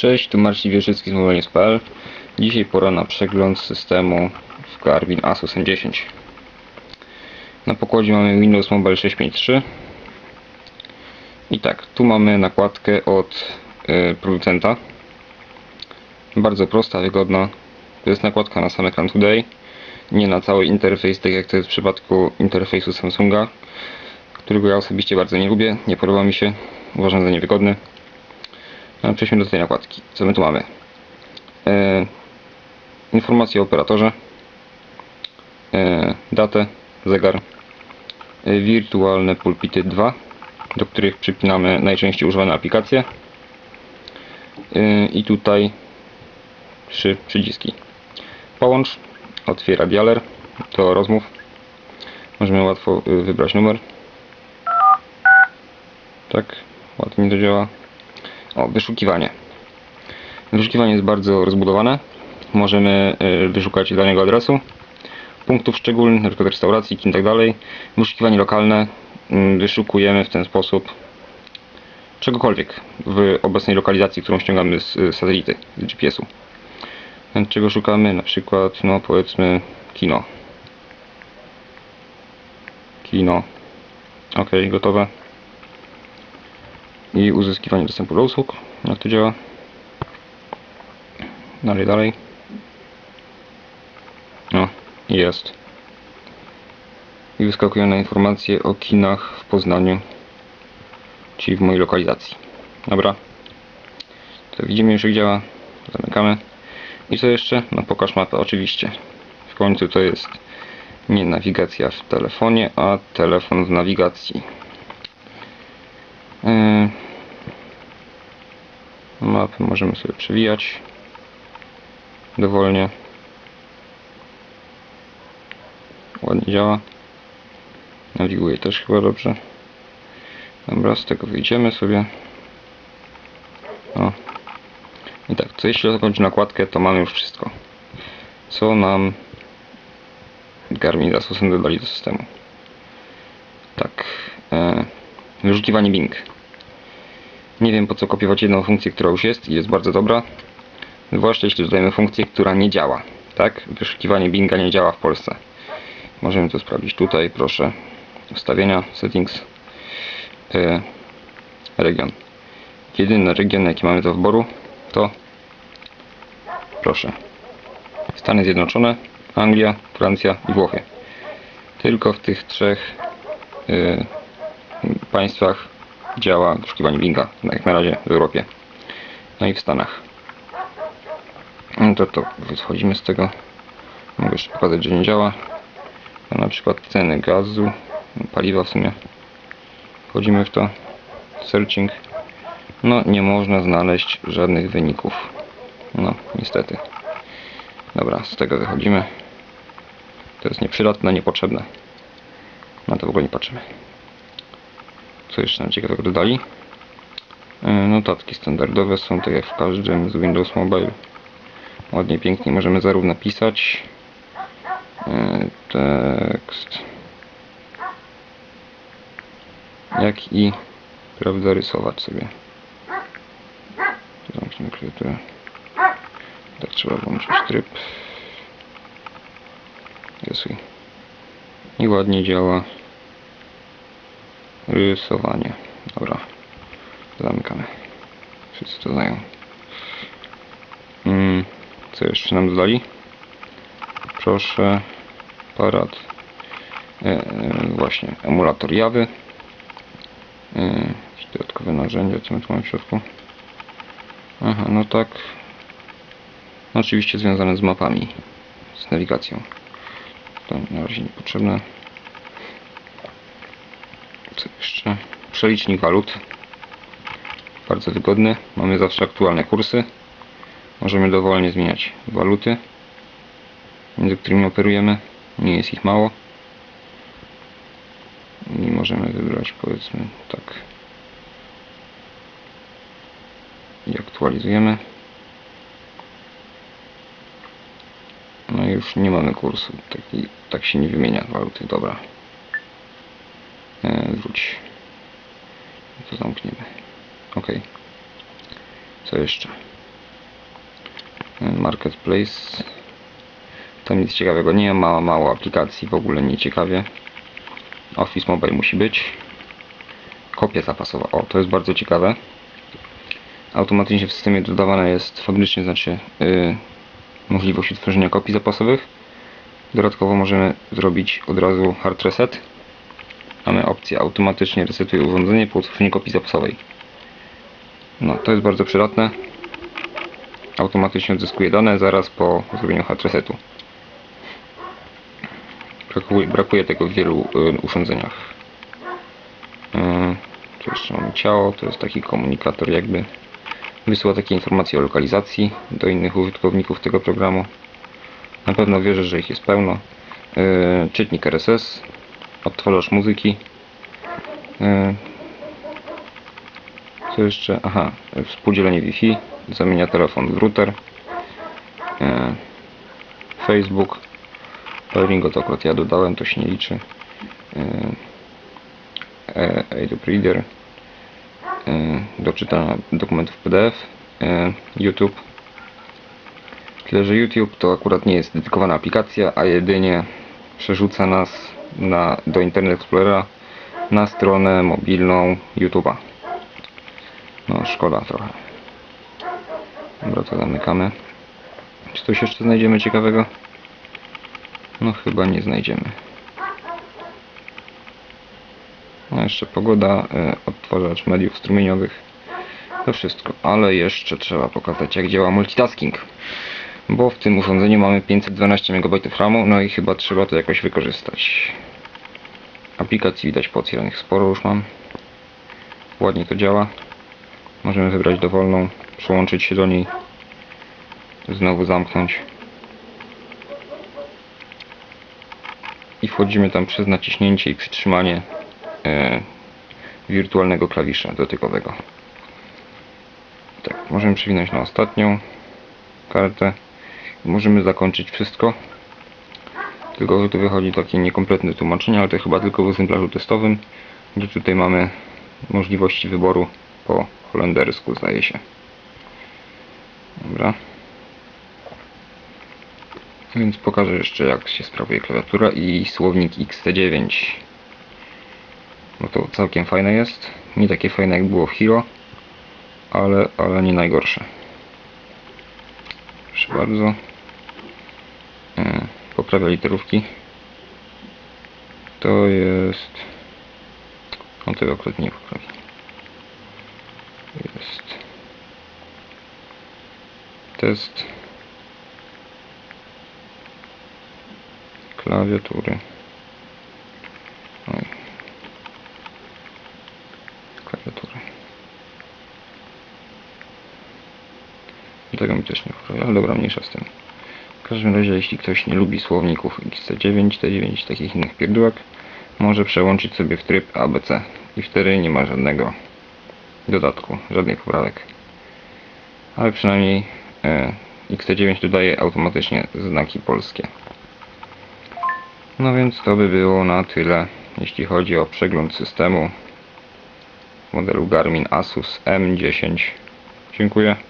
Cześć, tu Marcin Wierzycki z Mobilnie.pl Dzisiaj pora na przegląd systemu w Garmin Asus M10 Na pokładzie mamy Windows Mobile 653 I tak, tu mamy nakładkę od y, producenta. Bardzo prosta, wygodna. To jest nakładka na sam ekran Today Nie na cały interfejs, tak jak to jest w przypadku interfejsu Samsunga Którego ja osobiście bardzo nie lubię, nie podoba mi się Uważam za niewygodny przejdźmy do tej nakładki. Co my tu mamy? E, informacje o operatorze, e, datę, zegar, e, wirtualne pulpity 2, do których przypinamy najczęściej używane aplikacje e, i tutaj trzy przyciski. Połącz, otwiera dialer do rozmów. Możemy łatwo y, wybrać numer. Tak, ładnie to działa. O, wyszukiwanie. Wyszukiwanie jest bardzo rozbudowane. Możemy y, wyszukać danego adresu, punktów szczególnych, np. restauracji, kin tak. Wyszukiwanie lokalne. y, Wyszukujemy w ten sposób czegokolwiek w obecnej lokalizacji, którą ściągamy z y, satelity, z GPS-u. Czego szukamy? Na przykład, no powiedzmy, kino. Kino. Ok, gotowe i uzyskiwanie dostępu do usług. Jak to działa? Dalej, dalej. No, jest. I wyskakują na informacje o kinach w Poznaniu, czyli w mojej lokalizacji. Dobra. To widzimy już jak działa. Zamykamy. I co jeszcze? No pokaż mapę, oczywiście. W końcu to jest nie nawigacja w telefonie, a telefon w nawigacji. Yy, Mapy możemy sobie przewijać dowolnie. Ładnie działa. Nawiguje też chyba dobrze. Dobra, z tego wyjdziemy sobie. O. I tak, co jeśli zakończy nakładkę, to mamy już wszystko. Co nam Garmin Asusem dodali do systemu. Tak. E, wyszukiwanie Bing. Nie wiem po co kopiować jedną funkcję, która już jest i jest bardzo dobra. Zwłaszcza jeśli dodajemy funkcję, która nie działa. Tak? Wyszukiwanie Binga nie działa w Polsce. Możemy to sprawdzić tutaj, proszę. Ustawienia, settings, yy, region. Jedyny region, jaki mamy do wyboru, to proszę. Stany Zjednoczone, Anglia, Francja i Włochy. Tylko w tych trzech yy, państwach działa wyszukiwanie Binga, jak na razie w Europie. No i w Stanach. No to to wychodzimy z tego. Mogę jeszcze pokazać, że nie działa. A na przykład ceny gazu, paliwa w sumie. Wchodzimy w to. Searching. No nie można znaleźć żadnych wyników. No niestety. Dobra, z tego wychodzimy. To jest nieprzydatne, niepotrzebne. Na to w ogóle nie patrzymy. Co jeszcze nam ciekawego dodali? E, Notatki standardowe są tak jak w każdym z Windows Mobile. Ładnie, pięknie możemy zarówno pisać e, tekst, jak i prawda rysować sobie. Zamknijmy klawiaturę. Tak trzeba włączyć tryb. Rysuj. I ładnie działa rysowanie. Dobra. Zamykamy. Wszyscy to znają. Mm, co jeszcze nam dodali? Proszę. Aparat. E, e, właśnie. Emulator jawy. E, dodatkowe narzędzia. Co my tu mamy w środku? Aha, no tak. No, oczywiście związane z mapami. Z nawigacją. To na razie niepotrzebne. Jeszcze? Przelicznik walut. Bardzo wygodny. Mamy zawsze aktualne kursy. Możemy dowolnie zmieniać waluty, między którymi operujemy. Nie jest ich mało. I możemy wybrać powiedzmy tak. I aktualizujemy. No i już nie mamy kursu. Taki, tak się nie wymienia waluty. Dobra. E, wróć. To zamkniemy. Ok. Co jeszcze? Marketplace. Tam nic ciekawego nie ma, mało aplikacji, w ogóle nie ciekawie. Office Mobile musi być. Kopia zapasowa, o to jest bardzo ciekawe. Automatycznie w systemie dodawana jest fabrycznie, znaczy yy, możliwość utworzenia kopii zapasowych. Dodatkowo możemy zrobić od razu hard reset. Mamy opcję automatycznie resetuje urządzenie po utworzeniu kopii zapasowej. No, to jest bardzo przydatne. Automatycznie odzyskuje dane zaraz po zrobieniu hard resetu. Brakuje, brakuje tego w wielu y, urządzeniach. Y, tu jeszcze mamy ciało, to jest taki komunikator jakby wysyła takie informacje o lokalizacji do innych użytkowników tego programu. Na pewno wierzę, że ich jest pełno. Y, czytnik RSS, odtwarzacz muzyki. Y, co jeszcze? Aha, współdzielenie Wi-Fi, zamienia telefon w router. E, Facebook. Pairingo to akurat ja dodałem, to się nie liczy. E, Adobe Reader. E, do czytania dokumentów PDF. E, YouTube. Tyle, że YouTube to akurat nie jest dedykowana aplikacja, a jedynie przerzuca nas na, do Internet Explorera na stronę mobilną YouTube'a. No, szkoda trochę. Dobra, to zamykamy. Czy coś jeszcze znajdziemy ciekawego? No, chyba nie znajdziemy. No, jeszcze pogoda, y, odtwarzacz mediów strumieniowych. To wszystko, ale jeszcze trzeba pokazać, jak działa multitasking. Bo w tym urządzeniu mamy 512 MB RAMu, no i chyba trzeba to jakoś wykorzystać. Aplikacji widać pootwieranych sporo już mam. Ładnie to działa. Możemy wybrać dowolną, przyłączyć się do niej, znowu zamknąć. I wchodzimy tam przez naciśnięcie i przytrzymanie e, wirtualnego klawisza dotykowego. Tak, możemy przewinąć na ostatnią kartę. Możemy zakończyć wszystko. Tylko, tu wychodzi takie niekompletne tłumaczenie, ale to chyba tylko w egzemplarzu testowym, gdzie tutaj mamy możliwości wyboru po holendersku, zdaje się. Dobra. Więc pokażę jeszcze jak się sprawuje klawiatura i słownik XT9. Bo to całkiem fajne jest. Nie takie fajne jak było w Hero, ale, ale nie najgorsze. Proszę bardzo. Poprawia literówki. To jest... On tego akurat nie poprawi. Jest. Test. Klawiatury. Oj. Klawiatury. Tego mi też nie poprawia, ale dobra, mniejsza z tym. W każdym razie, jeśli ktoś nie lubi słowników XC9, T9, takich innych pierdółek, może przełączyć sobie w tryb ABC i wtedy nie ma żadnego dodatku, żadnych poprawek. Ale przynajmniej e, XT9 dodaje automatycznie znaki polskie. No więc to by było na tyle, jeśli chodzi o przegląd systemu modelu Garmin Asus M10. Dziękuję.